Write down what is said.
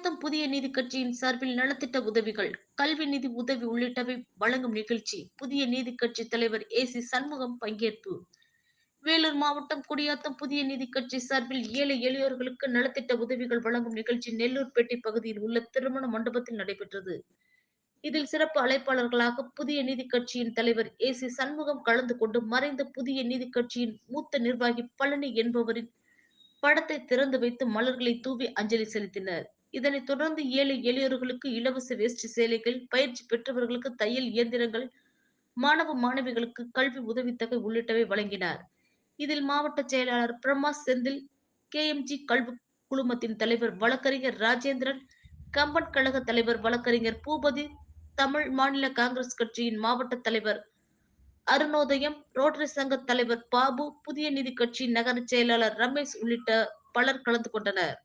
புதிய நீதி கட்சியின் சார்பில் நலத்திட்ட உதவிகள் கல்வி நிதி உதவி உள்ளிட்டவை வழங்கும் நிகழ்ச்சி. புதிய நீதி கட்சி தலைவர் ஏ சி சண்முகம் பங்கேற்பு. வேலூர் மாவட்டம் குடியாத்தம் புதிய நிதி கட்சி சார்பில் ஏழை எளியோர்களுக்கு நலத்திட்ட உதவிகள் வழங்கும் நிகழ்ச்சி நெல்லூர்பேட்டை பகுதியில் உள்ள திருமண மண்டபத்தில் நடைபெற்றது. இதில் சிறப்பு அழைப்பாளர்களாக புதிய நீதி கட்சியின் தலைவர் ஏ சி சண்முகம் கலந்து கொண்டு மறைந்த புதிய நீதி கட்சியின் மூத்த நிர்வாகி பழனி என்பவரின் படத்தை திறந்து வைத்து மலர்களை தூவி அஞ்சலி செலுத்தினர். இதனைத் தொடர்ந்து ஏழை எளியோர்களுக்கு இலவச வேஷ்டி சேலைகள் பயிற்சி பெற்றவர்களுக்கு தையல் இயந்திரங்கள் மாணவ மாணவிகளுக்கு கல்வி உதவித்தொகை உள்ளிட்டவை வழங்கினார். இதில் மாவட்ட செயலாளர் பிரம்மா செந்தில் கேஎம்ஜி கல்வி குழுமத்தின் தலைவர் வழக்கறிஞர் ராஜேந்திரன் கம்பன் கழக தலைவர் வழக்கறிஞர் பூபதி தமிழ் மாநில காங்கிரஸ் கட்சியின் மாவட்ட தலைவர் அருணோதயம் ரோட்டரி சங்க தலைவர் பாபு புதிய நீதி கட்சியின் நகர செயலாளர் ரமேஷ் உள்ளிட்ட பலர் கலந்து கொண்டனர்.